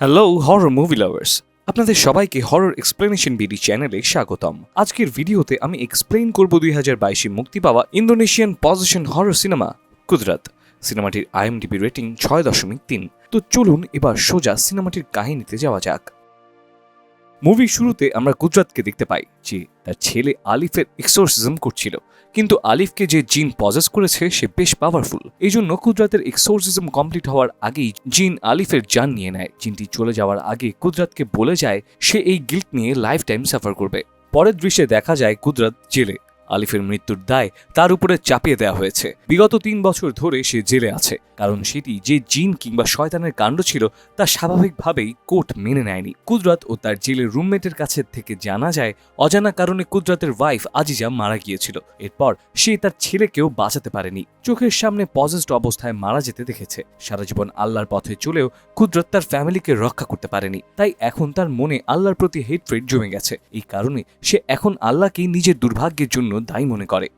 Hello horror movie lovers আপনাদের সবাইকে horror explanation BD চ্যানেলে স্বাগতম। আজকের ভিডিওতে আমি এক্সপ্লেন করব দুই হাজার বাইশে মুক্তি পাওয়া Indonesian possession horror cinema Qodrat. সিনেমাটির আইএমডিবি রেটিং ছয় দশমিক তিন। তো চলুন এবার সোজা সিনেমাটির কাহিনীতে যাওয়া যাক। মুভির শুরুতে আমরা গুজরাতকে দেখতে পাই, যে তার ছেলে আলিফের এক্সোরসিজম করছিল। কিন্তু আলিফকে যে জিন পজেস করেছে, সে বেশ পাওয়ারফুল এই জন্য কুদরাতের এক্সোরসিজম কমপ্লিট হওয়ার আগেই জিন আলিফের জান নিয়ে নেয়। জিনটি চলে যাওয়ার আগে কুদরাতকে বলে যায়, সে এই গিল্ট নিয়ে লাইফ টাইম সাফার করবে। পরের দৃশ্যে দেখা যায় কুদরাত জেলে। আলিফের মৃত্যুর দায় তার উপরে চাপিয়ে দেওয়া হয়েছে। বিগত তিন বছর ধরে সে জেলে আছে, কারণ সেটি যে জিন কিংবা শয়তানের কাণ্ড ছিল, তা স্বাভাবিকভাবেই কোর্ট মেনে নেয়নি। কুদরাত ও তার জেলের রুমমেটের কাছে থেকে জানা যায়, অজানা কারণে কুদরাতের ওয়াইফ আজিজা মারা গিয়েছিল। এরপর সে তার ছেলেকেও বাঁচাতে পারেনি। চোখের সামনে পজেস্ট অবস্থায় মারা যেতে দেখেছে। সারা জীবন আল্লাহর পথে চলেও কুদরত তার ফ্যামিলিকে রক্ষা করতে পারেনি। তাই এখন তার মনে আল্লাহর প্রতি হেটফ্রেড জমে গেছে। এই কারণে সে এখন আল্লাহকেই নিজের দুর্ভাগ্যের জন্য দায়ী মনে করে।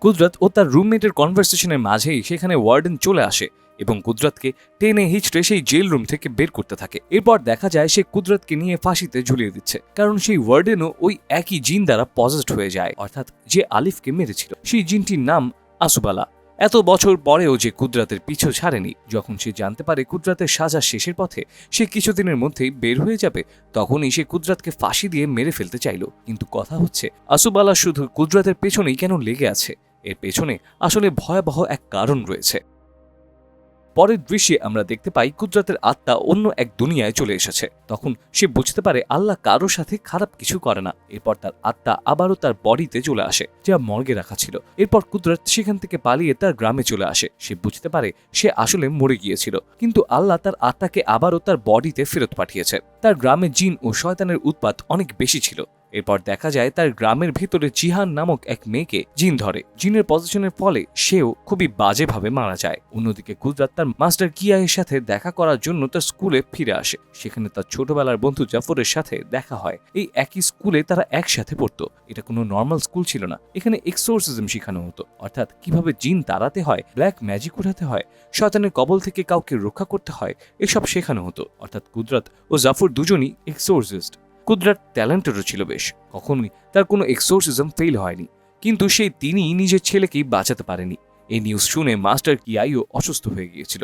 কুদরত ও তার রুমমেটের কনভারসেশনের মাঝেই সেখানে ওয়ার্ডেন চলে আসে এবং কুদরতকে টেনে হিচড়ে সেই জেল রুম থেকে বের করতে থাকে। এরপর দেখা যায় সে কুদরতকে নিয়ে ফাঁসিতে ঝুলিয়ে দিচ্ছে, কারণ সেই ওয়ার্ডেনও ওই একই জিন দ্বারা পজেস্ট হয়ে যায়, অর্থাৎ যে আলিফকে মেরেছিল। সেই জিনটির নাম আসুবালা। এত বছর পরেও যে কুদরাতের পিছু ছাড়েনি, যখন সে জানতে পারে কুদরাতের সাজা শেষের পথে, সে কিছুদিনের মধ্যেই বের হয়ে যাবে, তখনই সে কুদরাতকে ফাঁসি দিয়ে মেরে ফেলতে চাইল। কিন্তু কথা হচ্ছে, আসুবালা শুধু কুদরাতের পেছনেই কেন লেগে আছে? এর পেছনে আসলে ভয়াবহ এক কারণ রয়েছে। পরের দৃশ্যে আমরা দেখতে পাই কুদরাতের আত্মা অন্য এক দুনিয়ায় চলে এসেছে। তখন সে বুঝতে পারে আল্লাহ কারোর সাথে খারাপ কিছু করে না। এরপর তার আত্মা আবারও তার বডিতে চলে আসে, যা মর্গে রাখা ছিল। এরপর কুদরত সেখান থেকে পালিয়ে তার গ্রামে চলে আসে। সে বুঝতে পারে সে আসলে মরে গিয়েছিল, কিন্তু আল্লাহ তার আত্মাকে আবারও তার বডিতে ফেরত পাঠিয়েছে। তার গ্রামে জিন ও শয়তানের উৎপাত অনেক বেশি ছিল। এরপর দেখা যায় তার গ্রামের ভেতরে জিহান নামক এক মেয়েকে জিন ধরে। জিনের পজিশনের ফলে সেও খুবই বাজেভাবে মারা যায়। অন্যদিকে গুজরাত তার মাস্টার কিয়াহের সাথে দেখা করার জন্য তার স্কুলে ফিরে আসে। সেখানে তার ছোটবেলার বন্ধু জাফরের সাথে দেখা হয়। এই একই স্কুলে তারা একসাথে পড়তো। এটা কোনো নর্মাল স্কুল ছিল না। এখানে এক্সোরসিজম শেখানো হতো। অর্থাৎ কীভাবে জিন তাড়াতে হয় ব্ল্যাক ম্যাজিক উঠাতে হয়, শয়তানের কবল থেকে কাউকে রক্ষা করতে হয়, এসব শেখানো হতো। অর্থাৎ কুদরত ও জাফর দুজনই এক্সোরসিস্ট কুদরাত ট্যালেন্টেরও ছিল বেশ। কখনোই তার কোনো এক্সোরসিজম ফেল হয়নি। কিন্তু সেই তিনি নিজের ছেলেকেই বাঁচাতে পারেনি। এই নিউজ শুনে মাস্টার কিয়াইও অসুস্থ হয়ে গিয়েছিল।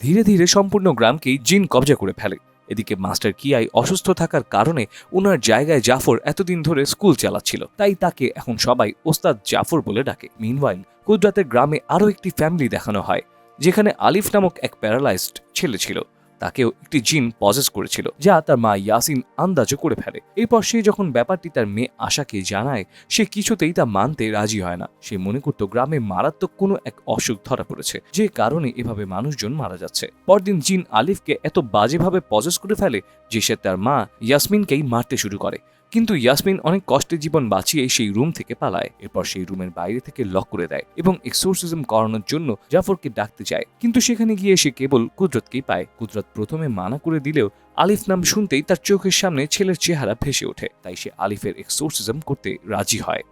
ধীরে ধীরে সম্পূর্ণ গ্রামকেই জিন কবজা করে ফেলে। এদিকে মাস্টার কিয়াই অসুস্থ থাকার কারণে ওনার জায়গায় জাফর এতদিন ধরে স্কুল চালাচ্ছিল। তাই তাকে এখন সবাই ওস্তাদ জাফর বলে ডাকে। মিনওয়াইল কুদরাতের গ্রামে আরও একটি ফ্যামিলি দেখানো হয়, যেখানে আলিফ নামক এক প্যারালাইজড ছেলে ছিল। তাকেও একটি জিন পজেস করেছিল, যা তার মা ইয়াসিন আন্দাজও করে ফেলে। এরপর সে যখন ব্যাপারটি তার মেয়ে আশাকে জানায়, সে কিছুতেই তা মানতে রাজি হয় না। সে মনে করত গ্রামে মারাত্মক কোনো এক অসুখ ধরা পড়েছে, যে কারণে এভাবে মানুষজন মারা যাচ্ছে। পরদিন জিন আলিফকে এত বাজেভাবে পজেস করে ফেলে, যে সে তার মা ইয়াসমিনকেই মারতে শুরু করে। কিন্তু ইয়াসমিন অনেক কষ্টে জীবন বাঁচিয়ে সেই রুম থেকে পালায়, এরপর সেই রুমের বাইরে থেকে লক করে দেয় এবং এক্সোরসিজম করানোর জন্য জাফরকে ডাকতে চায়। কিন্তু সেখানে গিয়ে সে কেবল কুদরতকেই পায়। কুদরত প্রথমে মানা করে দিলেও আলিফ নাম শুনতেই তার চোখের সামনে ছেলের চেহারা ভেসে ওঠে, তাই সে আলিফের এক্সোরসিজম করতে রাজি হয়।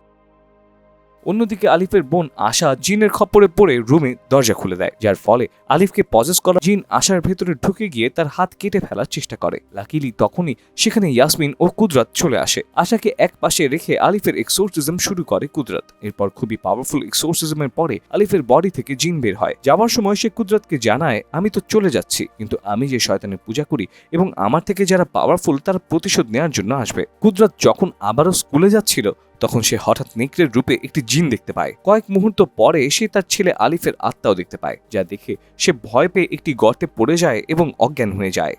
অন্যদিকে আলিফের বোন আশা জিনের খপ্পরে পড়ে রুমে দরজা খুলে দেয়, যার ফলে আলিফকে পজেস করা জিন আশার ভেতরে ঢুকে গিয়ে তার হাত কেটে ফেলার চেষ্টা করে। লাকিলি তখনই সেখানে ইয়াসমিন ও কুদরাত চলে আসে। আশাকে এক পাশে রেখে আলিফের এক্সোরসিজম শুরু করে কুদরাত। এরপর খুবই পাওয়ারফুল এক্সোরসিজমের পরে আলিফের বডি থেকে জিন বের হয়। যাওয়ার সময় সে কুদরাতকে জানায়, আমি তো চলে যাচ্ছি, কিন্তু আমি যে শয়তানের পূজা করি এবং আমার থেকে যারা পাওয়ারফুল তারা প্রতিশোধ নেওয়ার জন্য আসবে। কুদরাত যখন আবারও স্কুলে যাচ্ছিল তখন সে হঠাৎ নেকড়ের রূপে একটি জিন দেখতে পায়। কয়েক মুহূর্ত পরে সে তার ছেলে আলিফের আত্মাও দেখতে পায়, যা দেখে সে ভয় পেয়ে একটি গর্তে পড়ে যায় এবং অজ্ঞান হয়ে যায়।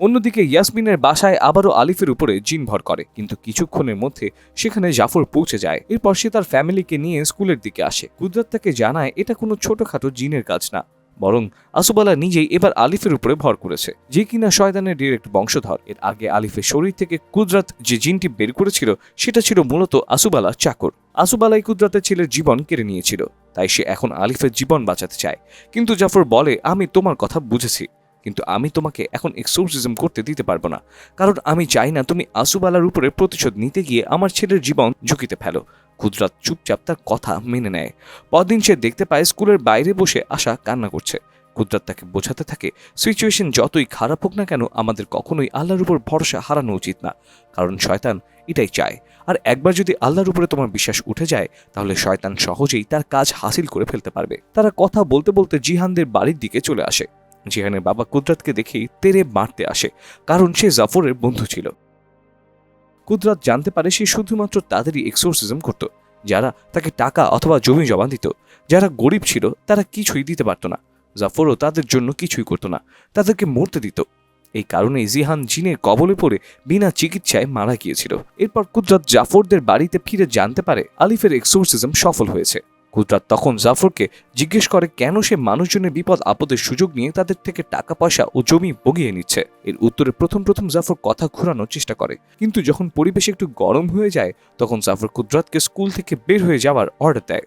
অন্যদিকে ইয়াসমিনের বাসায় আবারও আলিফের উপরে জিন ভর করে, কিন্তু কিছুক্ষণের মধ্যে সেখানে জাফর পৌঁছে যায়। এরপর সে তার ফ্যামিলিকে নিয়ে স্কুলের দিকে আসে। কুদরত তাকে জানায়, এটা কোনো ছোটখাটো জিনের কাজ না। বরং আসুবালা নিজেই এবার আলিফের উপরে ভর করেছে। যে কিনা শয়তানের ডিরেক্ট বংশধর, এর আগে আলিফের শরীর থেকে কুদরাত যে জিনটি বের করেছিল, সেটা ছিল মূলত আসুবালা চাকর। আসুবালাই কুদরাতের ছেলের জীবন কেড়ে নিয়েছিল, তাই সে এখন আলিফের জীবন বাঁচাতে চায়। কিন্তু জাফর বলে, আমি তোমার কথা বুঝেছি, কিন্তু আমি তোমাকে এখন এক্সোরসিজম করতে দিতে পারব না। কারণ আমি চাই না তুমি আসুবালার উপরে প্রতিশোধ নিতে গিয়ে আমার ছেলের জীবন ঝুঁকিতে ফেলো। কুদরাত চুপচাপ তার কথা মেনে নেয়। পরদিন সে দেখতে পায় স্কুলের বাইরে বসে আশা কান্না করছে। কুদরাত তাকে বোঝাতে থাকে সিচুয়েশন যতই খারাপ হোক না কেন, আমাদের কখনোই আল্লাহর উপর ভরসা হারানো উচিত না। কারণ শয়তান এটাই চায়। আর একবার যদি আল্লাহর উপরে তোমার বিশ্বাস উঠে যায়, তাহলে শয়তান সহজেই তার কাজ হাসিল করে ফেলতে পারবে। তারা কথা বলতে বলতে জিহানদের বাড়ির দিকে চলে আসে। জিহানের বাবা কুদরাতকে দেখেই তেরে মারতে আসে, কারণ সে জাফরের বন্ধু ছিল। কুদরাত জানতে পারে সে শুধুমাত্র তাদেরই এক্সোরসিজম করত, যারা তাকে টাকা অথবা জমি জবান দিত। যারা গরিব ছিল, তারা কিছুই দিতে পারত না। জাফরও তাদের জন্য কিছুই করত না, তাদেরকে মরতে দিত। এই কারণে জিহান জিনের কবলে পড়ে বিনা চিকিৎসায় মারা গিয়েছিল। এরপর কুদরত জাফরদের বাড়িতে ফিরে জানতে পারে আলিফের এক্সোরসিজম সফল হয়েছে। কুদরাত তখন জাফরকে জিজ্ঞেস করে, কেন সে মানুষজনের বিপদ আপদের সুযোগ নিয়ে তাদের থেকে টাকা, পয়সা ও জমি বগিয়ে নিচ্ছে? এর উত্তরে প্রথম প্রথম জাফর কথা ঘোরানোর চেষ্টা করে। কিন্তু যখন পরিবেশ একটু গরম হয়ে যায়, তখন জাফর কুদরাতকে স্কুল থেকে বের হয়ে যাওয়ার অর্ডার দেয়।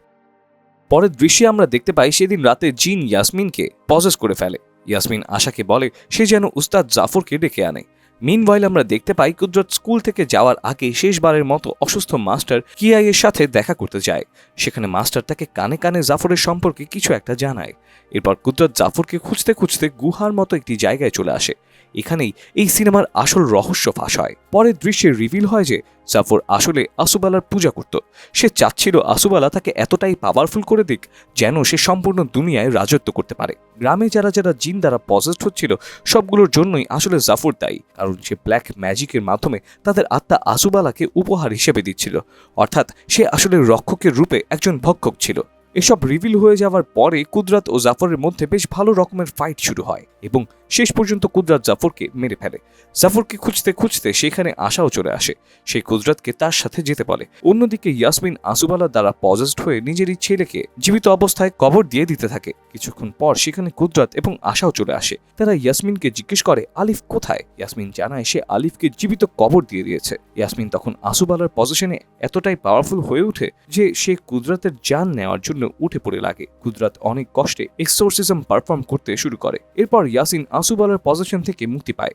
পরের দৃশ্যে আমরা দেখতে পাই, সেদিন রাতে জিন ইয়াসমিনকে পজেস করে ফেলে। ইয়াসমিন আশাকে বলে, সে যেন উস্তাদ জাফরকে ডেকে আনে। মিনওয়াইল আমরা দেখতে পাই কুদরত স্কুল থেকে যাওয়ার আগে শেষবারের মতো অসুস্থ মাস্টার কিয়াই এর সাথে দেখা করতে যায়। সেখানে মাস্টার তাকে কানে কানে জাফরের সম্পর্কে কিছু একটা জানায়। এরপর কুদরত জাফরকে খুঁজতে খুঁজতে গুহার মতো একটি জায়গায় চলে আসে। এখানেই এই সিনেমার আসল রহস্য ফাঁস হয়। পরের দৃশ্যে রিভিল হয় যে জাফর আসলে আসুবালার পূজা করত। সে চাচ্ছিল আসুবালা তাকে এতটাই পাওয়ারফুল করে দিক যেন সে সম্পূর্ণ দুনিয়ায় রাজত্ব করতে পারে। গ্রামে যারা যারা জিন দ্বারা পজেস্ট হচ্ছিল, সবগুলোর জন্যই আসলে জাফর দায়ী, কারণ সে ব্ল্যাক ম্যাজিকের মাধ্যমে তাদের আত্মা আসুবালাকে উপহার হিসেবে দিচ্ছিল। অর্থাৎ সে আসলে রক্ষকের রূপে একজন ভক্ষক ছিল। এসব রিভিল হয়ে যাওয়ার পরে কুদরাত ও জাফরের মধ্যে বেশ ভালো রকমের ফাইট শুরু হয় এবং শেষ পর্যন্ত কুদরাত জাফরকে মেরে ফেলে। জাফরকে খুঁজতে খুঁজতে সেখানে আশাও চলে আসে। সেই কুদরাতকে তার সাথে যেতে বলে। অন্যদিকে ইয়াসমিন আসুবালা দ্বারা পজেস্ট হয়ে নিজেরই ছেলেকে জীবিত অবস্থায় কবর দিয়ে দিতে থাকে। কিছুক্ষণ পর সেখানে কুদরাত এবং আশাও চলে আসে। তারা ইয়াসমিনকে জিজ্ঞেস করে, আলিফ কোথায়? ইয়াসমিন জানায়, সে আলিফকে জীবিত কবর দিয়ে দিয়েছে। ইয়াসমিন তখন আসুবালার পজিশনে এতটাই পাওয়ারফুল হয়ে ওঠে যে সে কুদরাতের জান নেওয়ার জন্য উঠে পড়ে লাগে। কুদরাত অনেক কষ্টে এক্সোরসিজম পারফর্ম করতে শুরু করে। এরপর ইয়াসিন আসুবালার পজিশন থেকে মুক্তি পায়।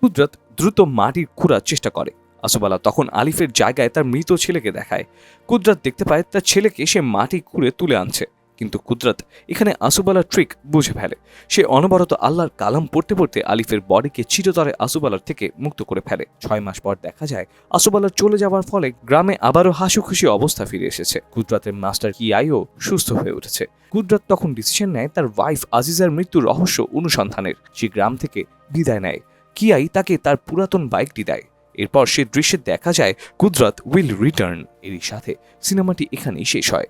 কুদরাত দ্রুত মাটির খুঁড়ার চেষ্টা করে। আসুবালা তখন আলিফের জায়গায় তার মৃত ছেলেকে দেখায়। কুদরাত দেখতে পায় তার ছেলেকে সে মাটি খুঁড়ে তুলে আনছে। কিন্তু কুদরত এখানে আসুবালার ট্রিক বুঝে ফেলে। সে অনবরত আল্লাহর কালাম পড়তে পড়তে আলিফের বডিকে চিরতরে আসুবালার থেকে মুক্ত করে ফেলে। ছয় মাস পর দেখা যায় আসুবালার চলে যাওয়ার ফলে গ্রামে আবারও হাসি খুশি অবস্থা ফিরে এসেছে। কুদরাতের মাস্টার কিআইও সুস্থ হয়ে উঠেছে। কুদরাত তখন ডিসিশন নেয় তার ওয়াইফ আজিজার মৃত্যুর রহস্য অনুসন্ধানের। সে গ্রাম থেকে বিদায় নেয়। কিয়াই তাকে তার পুরাতন বাইকটি দেয়। এরপর সে দৃশ্যে দেখা যায়, কুদরত উইল রিটার্ন এরই সাথে সিনেমাটি এখানেই শেষ হয়।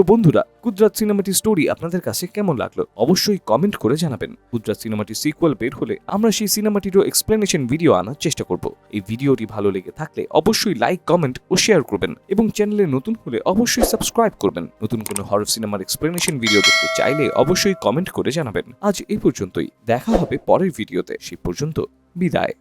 তো বন্ধুরা কুদরাত সিনেমাটি স্টোরি আপনাদের কাছে কেমন লাগল অবশ্যই কমেন্ট করে জানাবেন। কুদরাত সিনেমাটি সিকুয়েল বের হলে আমরা সেই সিনেমাটিরও এক্সপ্লেনেশন ভিডিও আনার চেষ্টা করব। এই ভিডিওটি ভালো লেগে থাকলে অবশ্যই লাইক কমেন্ট ও শেয়ার করবেন এবং চ্যানেলে নতুন হলে অবশ্যই সাবস্ক্রাইব করবেন। নতুন কোনো হরর সিনেমার এক্সপ্লেনেশন ভিডিও দেখতে চাইলে অবশ্যই কমেন্ট করে জানাবেন। আজ এই পর্যন্তই। দেখা হবে পরের ভিডিওতে সেই পর্যন্ত বিদায়।